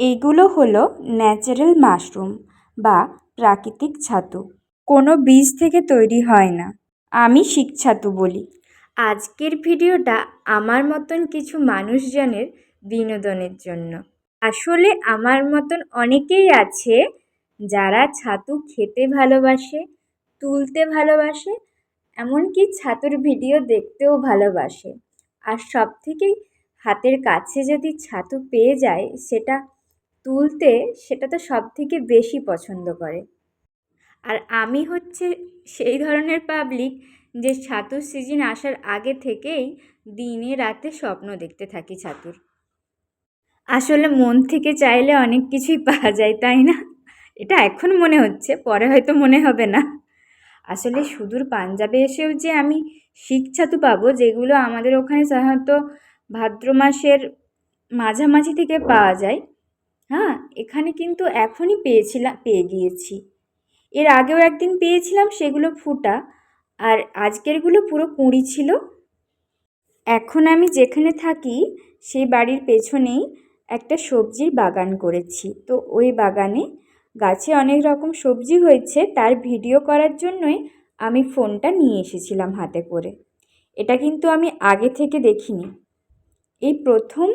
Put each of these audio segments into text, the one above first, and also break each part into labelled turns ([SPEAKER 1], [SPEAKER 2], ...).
[SPEAKER 1] এইগুলো হলো natural mushroom বা প্রাকৃতিক ছাতু। কোনো বীজ থেকে তৈরি হয় না। আমি শিক ছাতু বলি। আজকের ভিডিওটা আমার মতন কিছু মানুষজনের বিনোদনের জন্য। আসলে আমার মতন অনেকেই আছে যারা ছাতু খেতে ভালোবাসে, তুলতে ভালোবাসে, এমনকি ছাতুর ভিডিও দেখতেও ভালোবাসে। আর সব থেকেই হাতের কাছে যদি ছাতু পেয়ে যায়, সেটা তুলতে সেটা তো সব থেকে বেশি পছন্দ করে। আর আমি হচ্ছে সেই ধরনের পাবলিক যে ছাতুর সিজন আসার আগে থেকেই দিনে রাতে স্বপ্ন দেখতে থাকি ছাতুর। আসলে মন থেকে চাইলে অনেক কিছুই পাওয়া যায়, তাই না? এটা এখন মনে হচ্ছে, পরে হয়তো মনে হবে না। আসলে সুদূর পাঞ্জাবে এসেও যে আমি শিক ছাতু পাবো, যেগুলো আমাদের ওখানে সাধারণত ভাদ্র মাসের মাঝামাঝি থেকে পাওয়া যায় হ্যাঁ এখানে কিন্তু এখনই পেয়েছিলাম পেয়ে গিয়েছি। এর আগেও একদিন পেয়েছিলাম সেগুলো ফুটা, আর আজকেরগুলো পুরো কুঁড়ি ছিল। এখন আমি যেখানে থাকি, সেই বাড়ির পেছনেই একটা সবজির বাগান করেছি। তো ওই বাগানে গাছে অনেক রকম সবজি হয়েছে, তার ভিডিও করার জন্যই আমি ফোনটা নিয়ে এসেছিলাম হাতে করে। এটা কিন্তু আমি আগে থেকে দেখিনি। এই প্রথম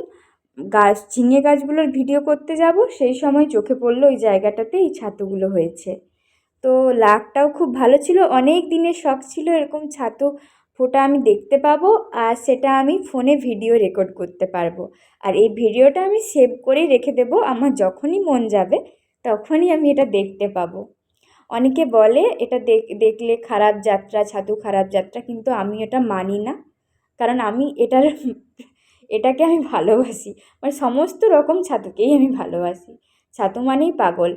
[SPEAKER 1] গাছ, ঝিঙে গাছগুলোর ভিডিও করতে যাব। সেই সময় চোখে পড়ল ওই জায়গাটাতে এই ছাতুগুলো হয়েছে। তো লাকটাও খুব ভালো ছিল। অনেক দিনের শখ ছিল এরকম ছাতু ফোটা আমি দেখতে পাবো আর সেটা আমি ফোনে ভিডিও রেকর্ড করতে পারব। আর এই ভিডিওটা আমি সেভ করেই রেখে দেবো। আমার যখনই মন যাবে তখনই আমি এটা দেখতে পাবো। অনেকে বলে, এটা দেখলে খারাপ যাত্রা, ছাতু খারাপ যাত্রা। কিন্তু আমি এটা মানি না। কারণ আমি এটার এটাকে আমি ভালোবাসি। মানে সমস্ত রকম ছাতুকেই আমি ভালোবাসি। ছাতু মানেই পাগল।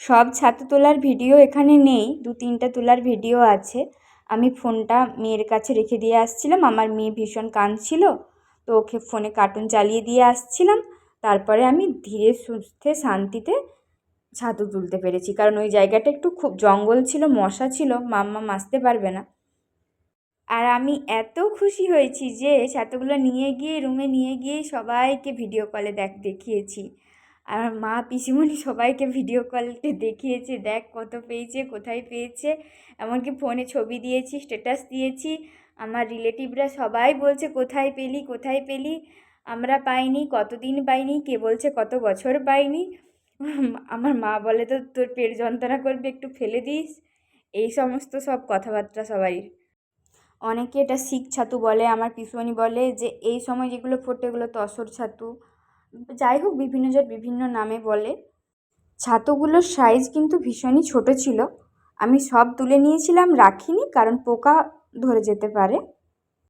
[SPEAKER 1] সব ছাতু তোলার ভিডিও এখানে নেই, দু তিনটা তোলার ভিডিও আছে। আমি ফোনটা মেয়ের কাছে রেখে দিয়ে আসছিলাম, আমার মেয়ে ভীষণ কাঁদছিল। তো ওকে ফোনে কার্টুন চালিয়ে দিয়ে আসছিলাম। তারপরে আমি ধীরে সুস্থে শান্তিতে ছাতু তুলতে পেরেছি। কারণ ওই জায়গাটা একটু খুব জঙ্গল ছিল, মশা ছিল, মাম্মা আসতে পারবে না। আর আমি এত খুশি হয়েছি যে ছাতুগুলো নিয়ে গিয়ে রুমে নিয়ে গিয়ে সবাইকে ভিডিও কলে দেখ, দেখিয়েছি। আর মা পিসিমণি সবাইকে ভিডিও কলতে দেখিয়েছে, দেখ কত পেয়েছে, কোথায় পেয়েছে। এমনকি ফোনে ছবি দিয়েছি স্ট্যাটাস দিয়েছি। আমার রিলেটিভরা সবাই বলছে, কোথায় পেলি কোথায় পেলি? আমরা পাইনি, কতদিন পাইনি, কে বলছে, কত বছর পাইনি? আমার মা বলে, তো তোর পেট যন্ত্রণা করবে, একটু ফেলে দিস। এই সমস্ত সব কথাবার্তা সবাই অনেকে এটা শিখ ছাতু বলে, আমার পিসুয়ানি বলে যে, এই সময় যেগুলো ফোটে এগুলো তসর ছাতু। যাই হোক, বিভিন্ন জন বিভিন্ন নামে বলে। ছাতুগুলোর সাইজ কিন্তু ভীষণই ছোট ছিল। আমি সব তুলে নিয়েছিলাম, রাখিনি কারণ পোকা ধরে যেতে পারে।